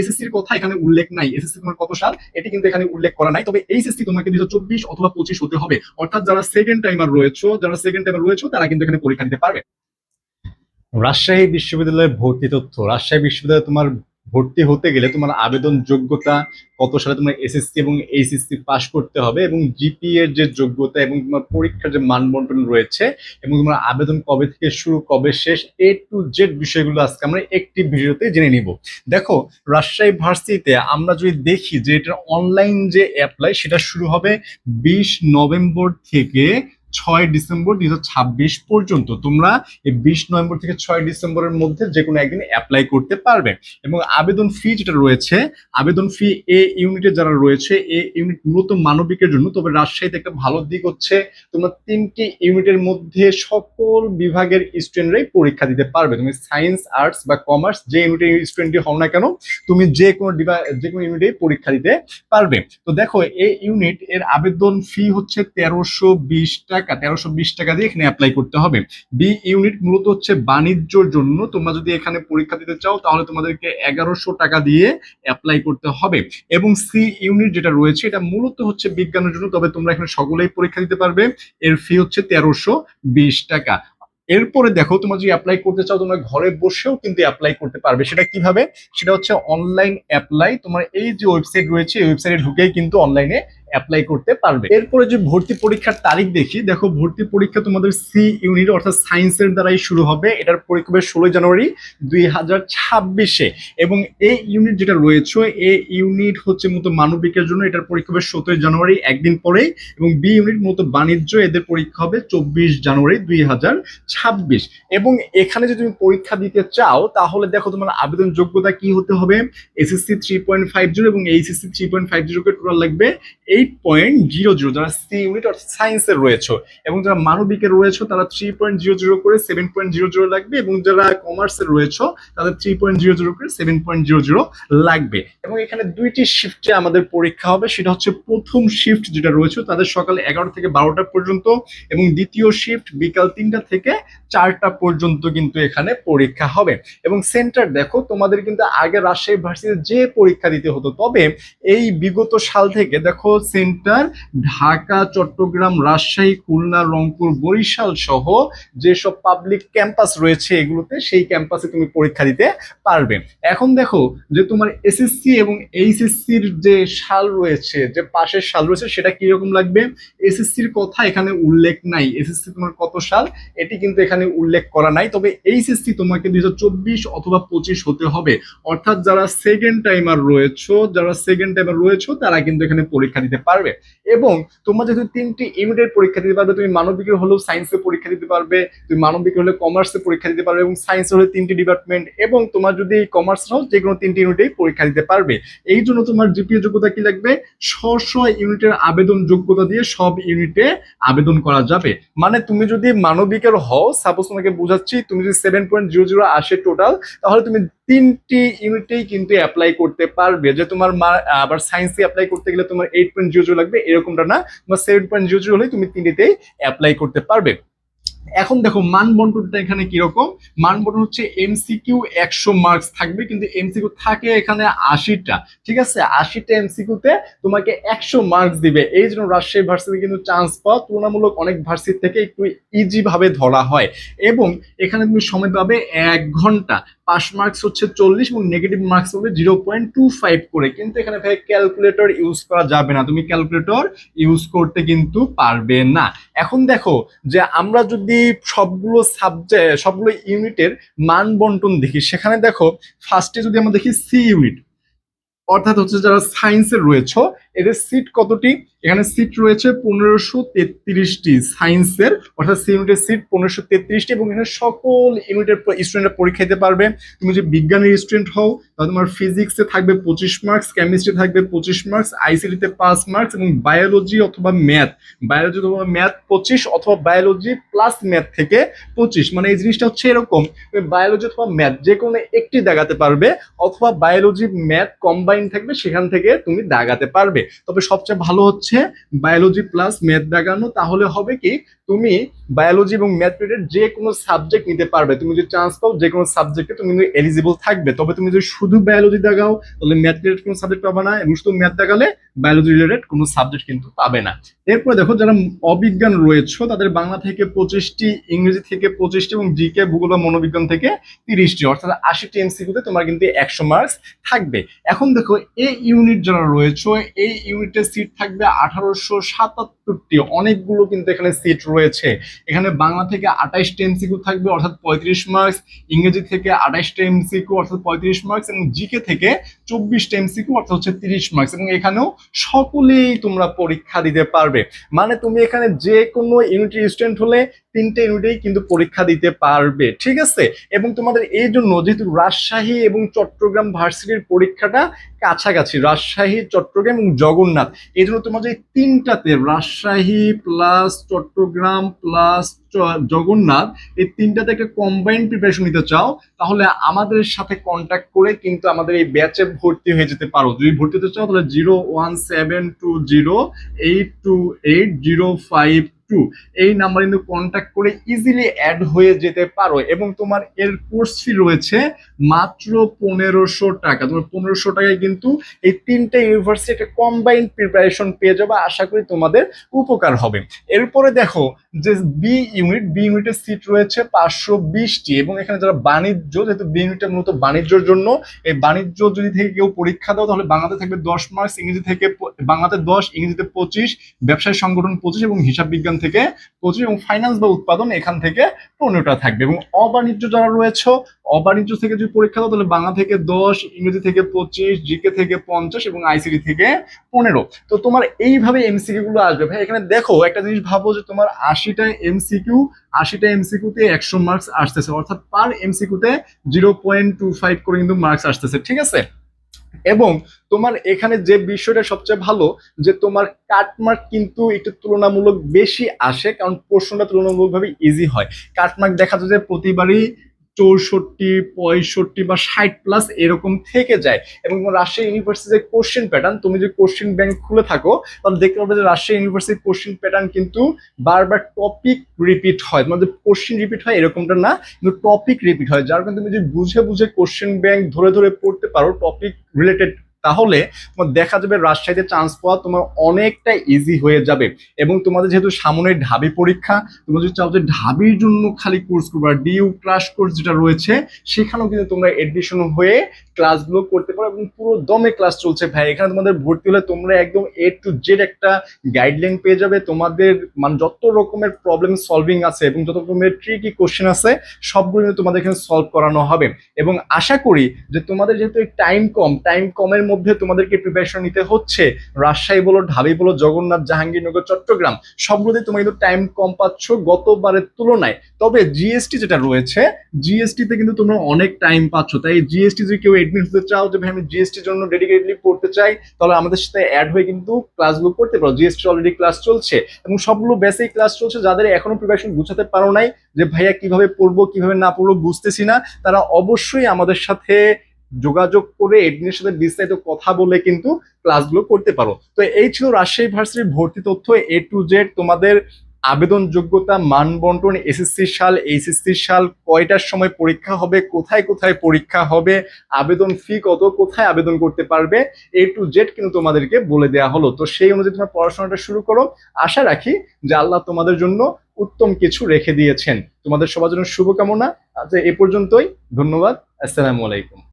এসএসসির কথা এখানে উল্লেখ নাই। এসএসসি তোমার কত সাল? এটি কিন্তু এখানে উল্লেখ করা নাই। তবে এইচএসসি তোমাকে দুই চব্বিশ অথবা পঁচিশ হতে হবে। অর্থাৎ যারা সেকেন্ড টাইমার রয়েছে, যারা সেকেন্ড টাইমার রয়েছে, তারা কিন্তু এখানে পরীক্ষা দিতে পারবে। রাজশাহী বিশ্ববিদ্যালয়ের ভর্তি তথ্য। রাজশাহী বিশ্ববিদ্যালয়ে তোমার ভর্তি হতে গেলে তোমার আবেদন যোগ্যতা কত সালে তোমার এসএসসি এবং এইচএসসি পাস করতে হবে এবং জিপি এর যে যোগ্যতা এবং তোমার পরীক্ষার যে মানবন্টন রয়েছে এবং তোমার আবেদন কবে থেকে শুরু, কবে শেষ এ টু জেড বিষয়গুলো আজকে আমরা একটি ভিডিওতে জেনে নিব। দেখো, রাজশাহী ভার্সিটিতে আমরা যদি দেখি যে এটা অনলাইন যে অ্যাপ্লাই সেটা শুরু হবে বিশ নভেম্বর থেকে ছয় ডিসেম্বর দুই হাজার ছাব্বিশ পর্যন্ত তোমরা এই বিশ নভেম্বর থেকে ছয় ডিসেম্বরের মধ্যে যে কোনো একদিন অ্যাপ্লাই করতে পারবে। এবং আবেদন ফি যেটা রয়েছে, আবেদন ফি এ ইউনিটে যারা রয়েছে এ ইউনিট মূলত মানবিকের জন্য, তবে রাজশাহীতে একটা ভালো দিক হচ্ছে, তোমরা তিনটি ইউনিটের মধ্যে সকল বিভাগের স্টুডেন্টরাই পরীক্ষা দিতে পারবে। তুমি সায়েন্স আর্টস বা কমার্স যে ইউনিটের স্টুডেন্টই হও না কেন, তুমি যে কোনো যে কোনো ইউনিটে পরীক্ষা দিতে পারবে। তো দেখো এই ইউনিট এর আবেদন ফি হচ্ছে তেরোশো বিশ টাকা তেরোশো বিশ টাকা দিয়ে এখানে অ্যাপ্লাই করতে হবে। বি ইউনিট মূলত হচ্ছে বাণিজ্যর জন্য। তোমরা যদি এখানে পরীক্ষা দিতে চাও, তাহলে তোমাদেরকে এগারোশো টাকা দিয়ে অ্যাপ্লাই করতে হবে। এবং সি ইউনিট যেটা রয়েছে, এটা মূলত হচ্ছে বিজ্ঞানের জন্য, তবে তোমরা এখানে সকলেই পরীক্ষা দিতে পারবে। এর ফি হচ্ছে তেরোশো বিশ টাকা। এরপরে দেখো, তোমরা যদি অ্যাপ্লাই করতে চাও, তোমরা ঘরে বসেও কিন্তু অ্যাপ্লাই করতে পারবে। সেটা কীভাবে? সেটা হচ্ছে অনলাইন অ্যাপ্লাই তোমার এই যে ওয়েবসাইট রয়েছে, এই ওয়েবসাইটে ঢুকেই কিন্তু অনলাইনে অ্যাপ্লাই করতে পারবে। এরপরে যে ভর্তি পরীক্ষার তারিখ দেখি, দেখো ভর্তি পরীক্ষা তোমাদের সি ইউনিট অর্থাৎ সায়েন্সের দ্বারাই শুরু হবে। এটার পরীক্ষা হবে ষোলোই জানুয়ারি দুই হাজার ছাব্বিশে। এবং এই ইউনিট যেটা রয়েছে এই ইউনিট হচ্ছে মূলত মানবিকের জন্য, এটার পরীক্ষা হবে সতেরোই জানুয়ারি, একদিন পরেই। এবং বি ইউনিট মূলত বাণিজ্য, এদের পরীক্ষা হবে চব্বিশ জানুয়ারি দুই হাজার ছাব্বিশ। এবং এখানে যদি তুমি পরীক্ষা দিতে চাও, তাহলে দেখো তোমার আবেদন যোগ্যতা কি হতে হবে? SSC three point five zero এবং এইচএসসি থ্রি পয়েন্ট ফাইভ জিরোকে টোটাল লাগবে এইট পয়েন্ট জিরো জিরো, যারা সি ইউনিট অর্থাৎ সায়েন্সের রয়েছে, এবং যারা মানবিকের রয়েছে, তারা থ্রি পয়েন্ট জিরো জিরো করে সেভেন পয়েন্ট জিরো জিরো লাগবে, এবং যারা কমার্সের রয়েছে, তাদের থ্রি পয়েন্ট জিরো জিরো করে সেভেন পয়েন্ট জিরো জিরো লাগবে। এবং এখানে দুইটি শিফটে আমাদের পরীক্ষা হবে, সেটা হচ্ছে প্রথম শিফট যেটা রয়েছে, তাদের সকাল এগারো থেকে বারোটা পর্যন্ত, এবং দ্বিতীয় শিফট বিকাল তিনটা থেকে চারটা পর্যন্ত কিন্তু এখানে পরীক্ষা হবে। এবং সেন্টার দেখো, তোমাদের কিন্তু আগে রাজশাহী ভার্সিটিতে যে পরীক্ষা দিতে হতো, তবে এই বিগত সাল থেকে দেখো সেন্টার ঢাকা, চট্টগ্রাম, রাজশাহী, খুলনা, রংপুর, বরিশাল সহ যেসব পাবলিক ক্যাম্পাস রয়েছে এগুলোতে সেই ক্যাম্পাসে তুমি পরীক্ষা দিতে পারবে। এখন দেখো যে তোমার এসএসসি এবং এইচএসসির যে সাল রয়েছে, যে পাশের সাল রয়েছে, সেটা কীরকম লাগবে? এসএসসির কথা এখানে উল্লেখ নাই। এসএসসি তোমার কত সাল? এটি কিন্তু এখানে উল্লেখ করা নাই। তবে এইচএসসি তোমাকে দুই হাজার চব্বিশ অথবা পঁচিশ হতে হবে। অর্থাৎ যারা সেকেন্ড টাইমার রয়েছে, যারা সেকেন্ড টাইমার রয়েছে, তারা কিন্তু এখানে পরীক্ষা দিতে পারবে। এবং তোমরা যেহেতু তিনটি ইউনিটের পরীক্ষা দিতে পারবে, তুমি মানবিকের হলেও সায়েন্সে পরীক্ষা দিতে পারবে, তুমি মানবিকের হলে কমার্সে পরীক্ষা দিতে পারবে এবং সায়েন্স হলে তিনটি ডিপার্টমেন্ট এবং তোমার যদি কমার্স হও, যে কোনো তিনটি ইউনিটেই পরীক্ষা দিতে পারবে। এই জন্য তোমার জিপিএ যোগ্যতা কি লাগবে? স্ব ইউনিটের আবেদন যোগ্যতা দিয়ে সব ইউনিটে আবেদন করা যাবে। মানে তুমি যদি মানবিকের হও সাপোজ তোমাকে বোঝাচ্ছি, তুমি যদি সেভেন পয়েন্ট জিরো জিরো আসে টোটাল তাহলে তুমি তিনটি ইউনিটেই কিন্তু অ্যাপ্লাই করতে পারবে। যে তোমার আবার সায়েন্সে অ্যাপ্লাই করতে গেলে তোমার এইট পয়েন্ট জিরো জিরো লাগবে, এরকমটা না। তোমার সেভেন পয়েন্ট জিরো হলেই তুমি তিনটিতেই অ্যাপ্লাই করতে পারবে। এখন দেখো, মান বন্টনটা এখানে কীরকম? মান বন্টন হচ্ছে এমসিকিউ একশো মার্কস থাকবে, কিন্তু এমসিকিউ থাকে এখানে আশিটা, ঠিক আছে? আশিটা এমসিকিউতে তোমাকে একশো মার্কস দিবে। এই জন্য রাজশাহী ভার্সিটি কিন্তু চান্স পাওয়া, তুলনামূলক অনেক ভার্সিটি থেকে একটু ইজি ভাবে ধরা হয়। এবং এখানে তুমি সময় পাবে এক ঘণ্টা। পাস মার্কস হচ্ছে চল্লিশ এবং নেগেটিভ মার্কস হবে জিরো পয়েন্ট টু ফাইভ করে। কিন্তু এখানে ভাই ক্যালকুলেটর ইউজ করা যাবে না। তুমি ক্যালকুলেটর ইউজ করতে কিন্তু পারবে না। এখন দেখো যে আমরা যদি সবগুলো সাবজেক্ট সবগুলো ইউনিটের মান বন্টন দেখি। সেখানে দেখো ফার্স্টে যদি আমরা দেখি সি ইউনিট অর্থাৎ হচ্ছে যারা সায়েন্সের রয়েছে এদের সিট কতটি? এখানে সিট রয়েছে পনেরোশো তেত্রিশটি সায়েন্সের অর্থাৎ সি ইউনিটের সিট পনেরোশো তেত্রিশটি এবং এখানে সকল ইউনিটের স্টুডেন্টরা পরীক্ষা দিতে পারবে। তুমি যে বিজ্ঞানের স্টুডেন্ট হও, তাহলে তোমার ফিজিক্সে থাকবে পঁচিশ মার্কস কেমিস্ট্রি থাকবে পঁচিশ মার্কস আইসিটিতে পাঁচ মার্কস এবং বায়োলজি অথবা ম্যাথ বায়োলজি অথবা ম্যাথ পঁচিশ অথবা বায়োলজি প্লাস ম্যাথ থেকে পঁচিশ। মানে এই জিনিসটা হচ্ছে এরকম বায়োলজি অথবা ম্যাথ যে কোনো একটি দাগাতে পারবে, অথবা বায়োলজি ম্যাথ কম্বাইন থাকবে, সেখান থেকে তুমি দাগাতে পারবে। তবে সবচেয়ে ভালো হচ্ছে বায়োলজি প্লাস ম্যাথ দেখানো তাহলে হবে কি তুমি বায়োলজি এবং ম্যাথ পিরিয়ডের যে কোনো সাবজেক্ট নিতে পারবে। তুমি যদি চান্স পাও যে কোনো সাবজেক্টে তুমি এলিজিবল থাকবে। তবে তুমি যদি শুধু বায়োলজি দেখাও, তাহলে ম্যাথ রিলেটেড কোনো সাবজেক্ট পাবে না এবং শুধু ম্যাথ দেখালে বায়োলজি রিলেটেড কোনো সাবজেক্ট কিন্তু পাবে না। এরপরে দেখো, যারা অবিজ্ঞান রয়েছে, তাদের বাংলা থেকে পঁচিশটি, ইংরেজি থেকে পঁচিশটি এবং জিকে ভূগোল বা মনোবিজ্ঞান থেকে তিরিশটি, অর্থাৎ আশিটি এমসিকিউতে তোমার কিন্তু একশো মার্কস থাকবে। এখন দেখো, এই ইউনিট যারা রয়েছে, এই ইউনিটের সিট থাকবে আঠারোশো সাতাত্তরটি। অনেকগুলো কিন্তু এখানে সিট রয়েছে এখানে বাংলা থেকে আঠাইশটি এমসিকিউ থাকবে, অর্থাৎ পঁয়ত্রিশ মার্কস ইংরেজি থেকে আঠাইশটা এমসিকিউ অর্থাৎ পঁয়ত্রিশ মার্কস এবং জিকে থেকে চব্বিশটা এমসিকিউ অর্থাৎ হচ্ছে তিরিশ মার্কস এবং এখানেও সকলেই তোমরা পরীক্ষা দিতে পারবে। মানে তুমি এখানে যে কোনো ইউনিটের স্টুডেন্ট হলে তিনটে ইউনিটেই কিন্তু পরীক্ষা দিতে পারবে, ঠিক আছে? এবং তোমাদের এই জন্য যেহেতু রাজশাহী এবং চট্টগ্রাম ভার্সিটির পরীক্ষাটা কাছাকাছি, রাজশাহী, চট্টগ্রাম এবং জগন্নাথ, এই জন্য তোমাদের এই তিনটাতে রাজশাহী প্লাস চট্টগ্রাম প্লাস জগন্নাথ, এই তিনটাতে একটা কম্বাইন্ড প্রিপারেশন নিতে চাও, তাহলে আমাদের সাথে কন্ট্যাক্ট করে কিন্তু আমাদের এই ব্যাচে ভর্তি হয়ে যেতে পারো। যদি ভর্তি হতে চাও তাহলে zero one seven two zero eight two eight zero five two এই নাম্বার কিন্তু কন্ট্যাক্ট করে ইজিলি অ্যাড হয়ে যেতে পারো এবং তোমার এর কোর্স ফি রয়েছে মাত্র পনেরোশো টাকা। তোমার পনেরোশো টাকায় কিন্তু এই তিনটে ইউনিভার্সিটি একটা কম্বাইন্ড প্রিপারেশন পেয়ে যাবে, আশা করি তোমাদের উপকার হবে। এরপরে দেখো যে বি ইউনিট বি ইউনিটের সিট রয়েছে পাঁচশো বিশটি এবং এখানে যারা বাণিজ্য, যেহেতু বি ইউনিটটা মূলত বাণিজ্যর জন্য, এই বাণিজ্য যদি থেকে কেউ পরীক্ষা দাও, তাহলে বাংলাতে থাকবে দশ মার্কস ইংরেজি থেকে বাংলাতে দশ, ইংরেজিতে পঁচিশ, ব্যবসায় সংগঠন পঁচিশ এবং হিসাব বিজ্ঞান থেকে পঁচিশ এবং ফাইন্যান্স বা উৎপাদন এখান থেকে পনেরোটা থাকবে এবং অবাণিজ্য যারা রয়েছে, অবাণিজ্য থেকে যদি পরীক্ষা দাও, তাহলে বাংলা থেকে দশ, ইংরেজি থেকে পঁচিশ জিকে থেকে পঞ্চাশ এবং আইসিডি থেকে পনেরো। তো তোমার এইভাবে এমসিকিউ গুলো আসবে। ভাই, এখানে দেখো, একটা জিনিস ভাবো যে তোমার আশিটা এমসিকিউ আশিটা এমসিকিউতে একশো মার্কস আসতেছে। অর্থাৎ পার এমসিকিউতে জিরো পয়েন্ট টু ফাইভ করে কিন্তু মার্কস আসতেছে। ঠিক আছে? এবং তোমার এখানে যে বিষয়টা সবচেয়ে ভালো, যে তোমার কাটমার্ক কিন্তু একটু তুলনামূলক বেশি আসে, কারণ প্রশ্নটা তুলনামূলকভাবে ইজি হয়। কাটমার্ক দেখা যায় যে প্রতিবারই চৌষট্টি, পঁয়ষট্টি বা ষাট প্লাস এরকম থেকে যায়। এবং রাজশাহী ইউনিভার্সিটির কোশ্চেন প্যাটার্ন তুমি যদি কোশ্চেন ব্যাংক খুলে থাকো, তাহলে দেখতে পাবে যে রাজশাহী ইউনিভার্সিটির কোশ্চেন প্যাটার্ন কিন্তু বারবার টপিক রিপিট হয়। তোমাদের কোশ্চেন রিপিট হয়, এরকমটা না, কিন্তু টপিক রিপিট হয়। যার কারণে তুমি যদি বুঝে বুঝে কোশ্চেন ব্যাংক ধরে ধরে পড়তে পারো টপিক রিলেটেড তাহলে তোমার দেখা যাবে রাজশাহীতে চান্স পাওয়া তোমার অনেকটা ইজি হয়ে যাবে। এবং তোমাদের যেহেতু সামনে ঢাবি পরীক্ষা, তোমরা যদি চাও যে ঢাবির জন্য খালি কোর্স করবে ডিউ ক্লাস কোর্স যেটা রয়েছে, সেখানেও কিন্তু তোমরা এডমিশন হয়ে ক্লাসগুলো করতে পারো এবং পুরো দমে ক্লাস চলছে। ভাই, এখানে তোমাদের ভর্তি হলে তোমরা একদম এ টু জেড একটা গাইডলাইন পেয়ে যাবে। তোমাদের মানে যত রকমের প্রবলেম সলভিং আছে এবং যত রকমের ট্রিকি কোশ্চেন আছে, সবগুলো কিন্তু তোমাদের এখানে সলভ করানো হবে। এবং আশা করি যে তোমাদের যেহেতু টাইম কম টাইম কমের মধ্যে তোমাদেরকে প্রিপারেশন নিতে হচ্ছে। রাজশাহী বলো, ঢাবি বলো, জগন্নাথ, জাহাঙ্গীরনগর, চট্টগ্রাম সবগুলোতে তোমরা কিন্তু টাইম কম পাচ্ছ গতবারের তুলনায়। তবে জিএসটি যেটা রয়েছে জিএসটি তে কিন্তু তোমরা অনেক টাইম পাচ্ছ। তাই জিএসটি যদি কেউ এডমিট হতে চাও যে, ভাই, আমি জিএসটির জন্য ডেডিকেটলি পড়তে চাই, তাহলে আমাদের সাথে অ্যাড হয়ে কিন্তু ক্লাসগুলো করতে পারো। জিএসটি অলরেডি ক্লাস চলছে এবং সবগুলো বেসিক ক্লাস চলছে। যাদের এখনও প্রিপারেশন গুছাতে পারো নাই যে, ভাইয়া, কীভাবে পড়ব, কীভাবে না পড়ব বুঝতেছি না, তারা অবশ্যই আমাদের সাথে যোগাযোগ করে এডমিনের সাথে বিস্তারিত কথা বলে কিন্তু ক্লাসগুলো করতে পারো। তো এই ছিল রাজশাহী ভার্সিটির ভর্তি তথ্য। এ টু জেড তোমাদের আবেদন যোগ্যতা মান বন্টন এসএসসি সাল এইচএসসি সাল, কয়টার সময় পরীক্ষা হবে, কোথায় কোথায় পরীক্ষা হবে, আবেদন ফি কত, কোথায় আবেদন করতে পারবে এ টু জেড কিন্তু তোমাদেরকে বলে দেওয়া হলো। তো সেই অনুযায়ী তোমরা পড়াশোনাটা শুরু করো। আশা রাখি যে আল্লাহ তোমাদের জন্য উত্তম কিছু রেখে দিয়েছেন। তোমাদের সবার জন্য শুভকামনা। আচ্ছা এ পর্যন্তই। ধন্যবাদ। আসসালামু আলাইকুম।